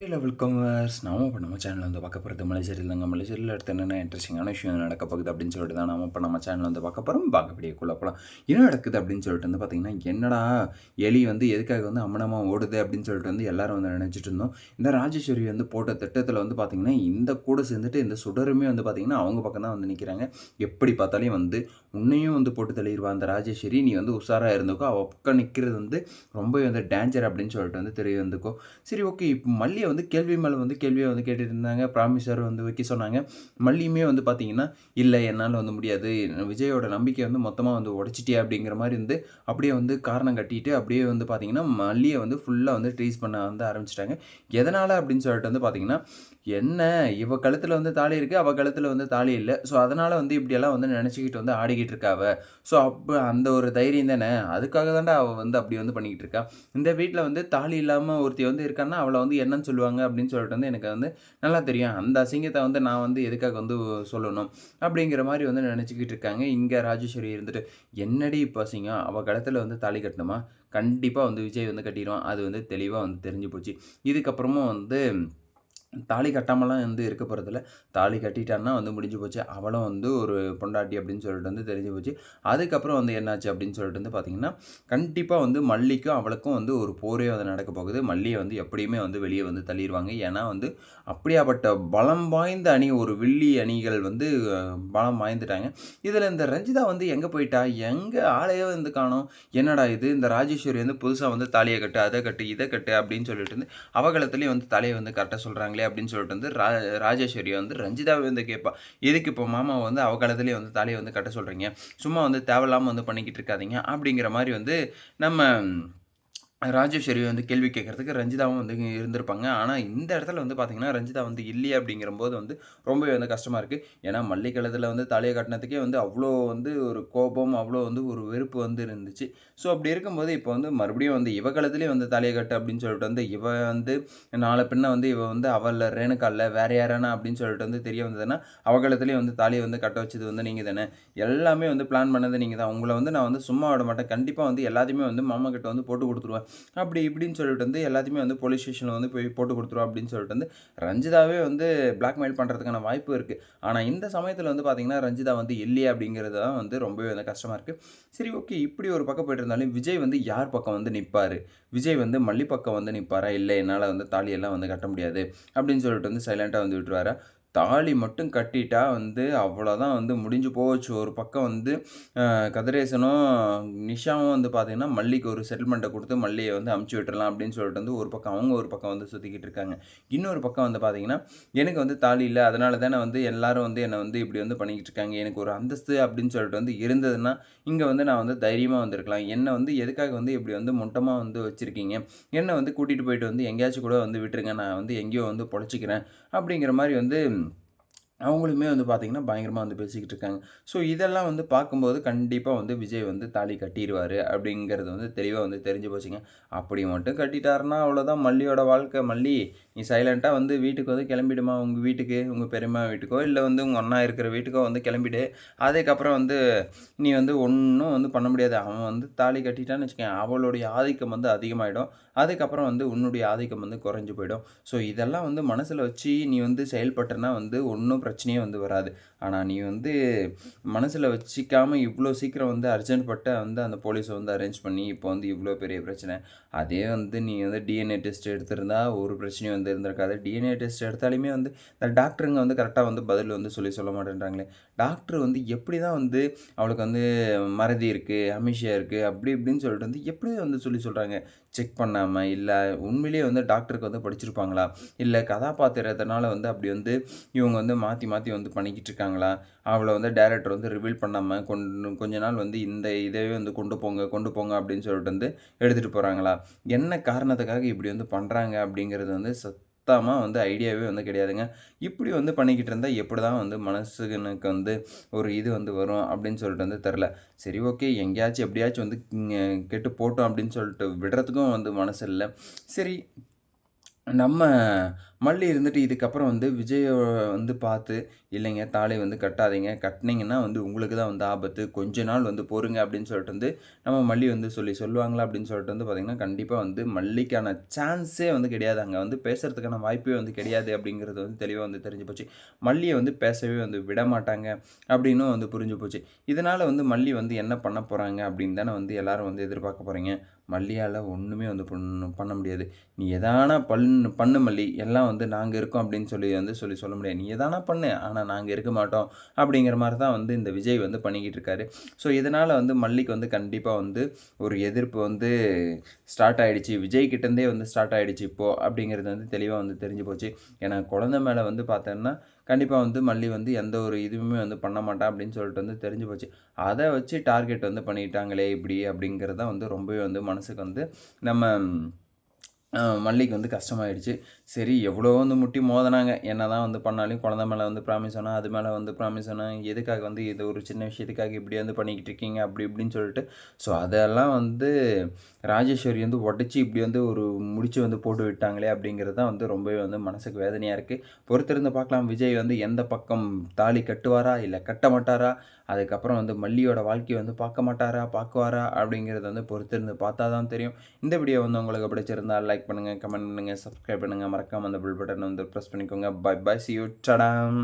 இல்லை welcome uh, நாம இப்போ நம்ம சேனல் வந்து பார்க்க போகிறது மலேசியரில் தாங்க. மலேசியரில் அடுத்து என்னென்ன இன்ட்ரெஸ்டிங்கான விஷயம் நடக்க போகுது அப்படின்னு சொல்லிட்டு தான் நம்ம இப்போ நம்ம சேனல் வந்து பார்க்க போகிறோம் பார்க்க போகலாம் என்ன நடக்குது அப்படின்னு சொல்லிட்டு வந்து பார்த்தீங்கன்னா என்னடா எலி வந்து எதுக்காக வந்து அம்மனமாக ஓடுது அப்படின்னு சொல்லிட்டு வந்து எல்லாரும் வந்து நினச்சிட்டு இருந்தோம். இந்த ராஜேஸ்வரி வந்து போட்ட திட்டத்தில் வந்து பார்த்தீங்கன்னா இந்த கூட சேர்ந்துட்டு இந்த சுடருமே வந்து பார்த்தீங்கன்னா அவங்க பக்கம் தான் வந்து நிற்கிறாங்க எப்படி பார்த்தாலே வந்து உன்னையும் வந்து போட்டு தள்ளிடுவா அந்த ராஜேஸ்வரி. நீ வந்து உஷாராக இருந்துக்கோ. அவள் பக்கம் நிற்கிறது வந்து ரொம்பவே வந்து டேஞ்சர் அப்படின்னு சொல்லிட்டு வந்து தெரிய வந்துக்கோ. சரி ஓகே இப்போ மல்லியை வந்து கேள்வி மேலே வந்து கேள்வியை வந்து கேட்டுட்டு இருந்தாங்க ப்ராமிசர் வந்து வைக்க சொன்னாங்க. மல்லியுமே வந்து பார்த்தீங்கன்னா இல்லை என்னால் வந்து முடியாது. விஜயோட நம்பிக்கை வந்து மொத்தமாக வந்து உடச்சிட்டியா? அப்படிங்கிற மாதிரி வந்து அப்படியே வந்து காரணம் கட்டிட்டு அப்படியே வந்து பார்த்தீங்கன்னா மல்லியை வந்து ஃபுல்லாக வந்து ட்ரீஸ் பண்ண வந்து ஆரம்பிச்சிட்டாங்க. எதனால்? அப்படின்னு சொல்லிட்டு வந்து பார்த்தீங்கன்னா என்ன? இவ கழுத்தில் வந்து தாலி இருக்குது அவள் கழுத்தில் வந்து தாலி இல்லை. ஸோ அதனால் வந்து இப்படியெல்லாம் வந்து நினச்சிக்கிட்டு வந்து ஆடிக்கிட்டு இருக்காவ ஸோ அப்போ அந்த ஒரு தைரியம் தானே? அதுக்காக தாண்டா அவள் வந்து அப்படி வந்து பண்ணிக்கிட்டு இருக்கா? இந்த வீட்டில் வந்து தாலி இல்லாமல் ஒருத்தி வந்து இருக்கான்னா அவளை வந்து என்னன்னு சொல்லுவாங்க அப்படின்னு சொல்லிட்டு வந்து எனக்கு வந்து நல்லா தெரியும். அந்த அசிங்கத்தை வந்து நான் வந்து எதுக்காக வந்து சொல்லணும் அப்படிங்கிற மாதிரி வந்து நினச்சிக்கிட்டு இருக்காங்க. இங்கே ராஜேஸ்வரி இருந்துட்டு என்னடி இப்போ அசிங்கம்? அவள் கடத்தில் வந்து தாலி கட்டணுமா? கண்டிப்பாக வந்து விஜய் வந்து கட்டிடுவான். அது வந்து தெளிவாக வந்து தெரிஞ்சு போச்சு. இதுக்கப்புறமும் வந்து தாலி கட்டாமலாம் வந்து இருக்க போகிறதில்ல தாலி கட்டிட்டான்னா வந்து முடிஞ்சு போச்சு. அவளும் வந்து ஒரு பொண்டாட்டி அப்படின்னு சொல்லிட்டு வந்து தெரிஞ்சு போச்சு. அதுக்கப்புறம் வந்து என்னாச்சு அப்படின்னு சொல்லிட்டு வந்து பார்த்திங்கன்னா கண்டிப்பாக வந்து மல்லிக்கும் அவளுக்கும் வந்து ஒரு போரே வந்து நடக்க போகுது. மல்லியை வந்து எப்படியுமே வந்து வெளியே வந்து தள்ளிடுவாங்க ஏன்னா வந்து அப்படியாப்பட்ட பலம் வாய்ந்த அணி ஒரு வில்லி அணிகள் வந்து பலம் வாய்ந்துட்டாங்க. இதில் இந்த ரஞ்சிதா வந்து எங்கே போயிட்டா? எங்கே ஆளையோ வந்து காணும். என்னடா இது? இந்த ராஜேஸ்வரி வந்து புதுசாக வந்து தாலியை கட்டு அதை கட்டு இதை கட்டு அப்படின்னு சொல்லிட்டு வந்து அவகலத்துலேயும் வந்து தலையை வந்து கரெக்டாக சொல்கிறாங்களே அப்படின்னு சொல்லிட்டு வந்து ரா ராஜேஸ்வரியை வந்து ரஞ்சிதாவை வந்து கேட்பா எதுக்கு இப்போ மாமா வந்து அவ காலத்துலேயே வந்து தாலியை வந்து கட்ட சொல்கிறீங்க சும்மா வந்து தேவையில்லாமல் வந்து பண்ணிக்கிட்டு இருக்காதீங்க. அப்படிங்கிற மாதிரி வந்து நம்ம ராஜேஸ்வரி வந்து கேள்வி கேட்குறதுக்கு ரஞ்சிதாவும் வந்து இருந்திருப்பாங்க. ஆனால் இந்த இடத்துல வந்து பார்த்திங்கன்னா ரஞ்சிதா வந்து இல்லையே அப்படிங்கிறபோது வந்து ரொம்பவே வந்து கஷ்டமாக இருக்குது ஏன்னா மல்லிக்கலத்தில் வந்து தலையை கட்டினத்துக்கே வந்து அவ்வளோ வந்து ஒரு கோபம் அவ்வளோ வந்து ஒரு வெறுப்பு வந்து இருந்துச்சு. ஸோ அப்படி இருக்கும்போது இப்போ வந்து மறுபடியும் வந்து இவ காலத்துலேயே வந்து தலையை கட்டு அப்படின்னு சொல்லிட்டு வந்து இவ வந்து நாலு பின்ன வந்து இவ வந்து அவள் ரேணுக்காலில் வேற யாரானா அப்படின்னு சொல்லிட்டு வந்து தெரிய வந்ததுன்னா அவகாலத்துலேயே வந்து தாலியை வந்து கட்ட வச்சது வந்து நீங்கள் தானே. எல்லாமே வந்து பிளான் பண்ணது நீங்கள் தான். உங்களை வந்து நான் வந்து சும்மா விட மாட்டேன். கண்டிப்பாக வந்து எல்லாத்தையுமே வந்து மாமா கிட்ட வந்து போட்டு கொடுத்துருவேன். அப்படி இப்படின்னு சொல்லிட்டு வந்து எல்லாத்தையுமே வந்து போலீஸ் ஸ்டேஷனில் வந்து போய் போட்டு கொடுத்துருவோம் அப்படின்னு சொல்லிட்டு வந்து ரஞ்சிதாவே வந்து பிளாக்மெயில் பண்ணுறதுக்கான வாய்ப்பு இருக்குது ஆனால் இந்த சமயத்தில் வந்து பார்த்திங்கன்னா ரஞ்சிதா வந்து இல்லையே அப்படிங்கிறது தான் வந்து ரொம்பவே வந்து கஷ்டமாக இருக்குது சரி ஓகே இப்படி ஒரு பக்கம் போயிட்டு இருந்தாலும் விஜய் வந்து யார் பக்கம் வந்து நிற்பார் விஜய் வந்து மல்லி பக்கம் வந்து நிற்பாரா இல்லை என்னால் வந்து தாலியெல்லாம் வந்து கட்ட முடியாது அப்படின்னு சொல்லிட்டு வந்து சைலண்ட்டாக வந்து விட்டுருவாரா? தாலி மட்டும் கட்டிட்டா வந்து அவ்வளோதான் வந்து முடிஞ்சு போச்சு. ஒரு பக்கம் வந்து கதிரேசனும் நிஷாவும் வந்து பார்த்திங்கன்னா மல்லிக்கு ஒரு செட்டில்மெண்ட்டை கொடுத்து மல்லியை வந்து அமுச்சு விட்டுறலாம் அப்படின்னு சொல்லிட்டு வந்து ஒரு பக்கம் அவங்க ஒரு பக்கம் வந்து சுற்றிக்கிட்டு இருக்காங்க. இன்னொரு பக்கம் வந்து பார்த்திங்கன்னா எனக்கு வந்து தாலி இல்லை. அதனால தானே வந்து எல்லோரும் வந்து என்னை வந்து இப்படி வந்து பண்ணிக்கிட்டு இருக்காங்க. எனக்கு ஒரு அந்தஸ்து அப்படின்னு சொல்லிட்டு வந்து இருந்ததுன்னா இங்கே வந்து நான் வந்து தைரியமாக வந்திருக்கலாம். என்னை வந்து எதுக்காக வந்து இப்படி வந்து முட்டமாக வந்து வச்சுருக்கீங்க? என்னை வந்து கூட்டிகிட்டு போயிட்டு வந்து எங்கேயாச்சும் கூட வந்து விட்டுருங்க. நான் வந்து எங்கேயோ வந்து பொழைச்சிக்கிறேன் அப்படிங்கிற மாதிரி வந்து அவங்களுமே வந்து பார்த்திங்கன்னா பயங்கரமாக வந்து பேசிக்கிட்டு இருக்காங்க. ஸோ இதெல்லாம் வந்து பார்க்கும்போது கண்டிப்பாக வந்து விஜய் வந்து தாலி கட்டிடுவார் அப்படிங்கிறது வந்து தெளிவாக வந்து தெரிஞ்சு போச்சுங்க. அப்படி மட்டும் கட்டிட்டாருன்னா அவ்வளோதான் மல்லியோட வாழ்க்கை மல்லி நீ சைலண்ட்டாக வந்து வீட்டுக்கு வந்து கிளம்பிடுமா? உங்கள் வீட்டுக்கு உங்கள் பெரியம்மா வீட்டுக்கோ? இல்லை வந்து உங்கள் அண்ணா இருக்கிற வீட்டுக்கோ வந்து கிளம்பிடு. அதுக்கப்புறம் வந்து நீ வந்து ஒன்றும் வந்து பண்ண முடியாது. அவன் வந்து தாலி கட்டிட்டான்னு வச்சுக்கேன் அவளுடைய ஆதிக்கம் வந்து அதிகமாகிடும் அதுக்கப்புறம் வந்து உன்னுடைய ஆதிக்கம் வந்து குறைஞ்சி போயிடும். ஸோ இதெல்லாம் வந்து மனசில் வச்சு நீ வந்து செயல்பட்டனா வந்து ஒன்றும் பிரச்சனையே வந்து வராது. ஆனால் நீ வந்து மனசில் வச்சிக்காமல் இவ்வளோ சீக்கிரம் வந்து அர்ஜென்ட் பட்ட வந்து அந்த போலீஸை வந்து அரேஞ்ச் பண்ணி இப்போ வந்து இவ்வளோ பெரிய பிரச்சனை. அதே வந்து நீ வந்து டிஎன்ஏ டெஸ்ட் எடுத்திருந்தா ஒரு பிரச்சனையும் வந்து இருந்திருக்காது. டிஎன்ஏ டெஸ்ட் எடுத்தாலுமே வந்து இந்த டாக்டருங்க வந்து கரெக்டாக வந்து பதில் வந்து சொல்லி சொல்ல மாட்டேன்றாங்களே. டாக்டர் வந்து எப்படி தான் வந்து அவளுக்கு வந்து மறதி இருக்குது அமிஷியா இருக்குது அப்படி இப்படின்னு சொல்லிட்டு வந்து எப்படி வந்து சொல்லி சொல்கிறாங்க செக் பண்ணாமல் இல்லை உண்மையிலேயே வந்து டாக்டருக்கு வந்து படிச்சிருப்பாங்களா? இல்லை கதாபாத்திரத்தினால வந்து அப்படி வந்து இவங்க வந்து மாற்றி மாற்றி வந்து பண்ணிக்கிட்டு இருக்காங்களா? அவளை வந்து டேரக்டர் வந்து ரிவீல் பண்ணாமல் கொண்டு கொஞ்ச நாள் வந்து இந்த இதையே வந்து கொண்டு போங்க கொண்டு போங்க அப்படின்னு சொல்லிட்டு வந்து எடுத்துகிட்டு போகிறாங்களா என்ன காரணத்துக்காக இப்படி வந்து பண்ணுறாங்க அப்படிங்கிறது வந்து சுத்தமாக வந்து ஐடியாவே வந்து கிடையாதுங்க. இப்படி வந்து பண்ணிக்கிட்டு இருந்தால் எப்படி தான் வந்து மனசுக்கு வந்து ஒரு இது வந்து வரும் அப்படின்னு சொல்லிட்டு வந்து தெரில சரி ஓகே எங்கேயாச்சும் எப்படியாச்சும் வந்து கெட்டு போட்டோம் அப்படின்னு சொல்லிட்டு விடுறதுக்கும் வந்து மனசு இல்லை. சரி நம்ம மல்லி இருந்துட்டு இதுக்கப்புறம் வந்து விஜய வந்து பார்த்து இல்லைங்க தாலை வந்து கட்டாதீங்க. கட்டினீங்கன்னா வந்து உங்களுக்கு தான் வந்து ஆபத்து. கொஞ்ச நாள் வந்து போருங்க அப்படின்னு சொல்லிட்டு வந்து நம்ம மல்லி வந்து சொல்லி சொல்லுவாங்களா அப்படின்னு சொல்லிட்டு வந்து பார்த்திங்கன்னா கண்டிப்பாக வந்து மல்லிக்கான சான்ஸே வந்து கிடையாது. அங்கே வந்து பேசுகிறதுக்கான வாய்ப்பே வந்து கிடையாது அப்படிங்கிறது வந்து தெளிவாக வந்து தெரிஞ்சு போச்சு. மல்லியை வந்து பேசவே வந்து விட மாட்டாங்க அப்படின்னும் வந்து புரிஞ்சு போச்சு. இதனால் வந்து மல்லி வந்து என்ன பண்ண போகிறாங்க அப்படின்னு தானே வந்து எல்லாரும் வந்து எதிர்பார்க்க போகிறீங்க மல்லியால் ஒன்றுமே வந்து பண்ண முடியாது. நீ எதான பண்ணு பண்ணு மல்லி. எல்லாம் வந்து நாங்கள் இருக்கோம் அப்படின்னு சொல்லி வந்து சொல்லி சொல்ல முடியாது. நீ எதானா பண்ணு ஆனால் நாங்கள் இருக்க மாட்டோம் அப்படிங்கிற மாதிரி தான் வந்து இந்த விஜய் வந்து பண்ணிக்கிட்டு இருக்காரு. ஸோ இதனால் வந்து மல்லிக்கு வந்து கண்டிப்பாக வந்து ஒரு எதிர்ப்பு வந்து ஸ்டார்ட் ஆகிடுச்சு விஜய் கிட்டேருந்தே வந்து ஸ்டார்ட் ஆகிடுச்சு இப்போது அப்படிங்கிறது வந்து தெளிவாக வந்து தெரிஞ்சு போச்சு. ஏன்னா குழந்த மேலே வந்து பார்த்தோன்னா கண்டிப்பாக வந்து மல்லி வந்து எந்த ஒரு இதுவுமே வந்து பண்ண மாட்டா அப்படின்னு சொல்லிட்டு வந்து தெரிஞ்சு போச்சு. அதை வச்சு டார்கெட் வந்து பண்ணிட்டாங்களே இப்படி அப்படிங்கிறது தான் வந்து ரொம்பவே வந்து மனசுக்கு வந்து நம்ம மல்லிக்கு வந்து கஷ்டமாயிடுச்சு. சரி எவ்வளோ வந்து முட்டி மோதினாங்க. என்ன தான் வந்து பண்ணாலும் குழந்த மேலே வந்து ப்ராமிஸ் ஆனால் அது மேலே வந்து ப்ராமிஸ் ஆனால் எதுக்காக வந்து இது ஒரு சின்ன விஷயத்துக்காக இப்படி வந்து பண்ணிக்கிட்டு இருக்கீங்க அப்படி இப்படின்னு சொல்லிட்டு. ஸோ அதெல்லாம் வந்து ராஜேஸ்வரி வந்து உடச்சி இப்படி வந்து ஒரு முடிச்சு வந்து போட்டு விட்டாங்களே அப்படிங்கிறது தான் வந்து ரொம்பவே வந்து மனசுக்கு வேதனையாக இருக்குது பொறுத்திருந்து பார்க்கலாம். விஜய் வந்து எந்த பக்கம் தாலி கட்டுவாரா? இல்லை கட்ட மாட்டாரா? அதுக்கப்புறம் வந்து மல்லியோட வாழ்க்கையை வந்து பார்க்க மாட்டாரா? பார்க்குவாரா? அப்படிங்கிறத வந்து பொறுத்திருந்து பார்த்தா தான் தெரியும். இந்த வீடியோ வந்து உங்களுக்கு பிடிச்சிருந்தால் லைக் பண்ணுங்கள் கமெண்ட் பண்ணுங்கள் சப்ஸ்கிரைப் பண்ணுங்கள் மறக்காமல் அந்த பில் பட்டன் வந்து ப்ரெஸ் பண்ணிக்கோங்க. Bye bye see you டடாம்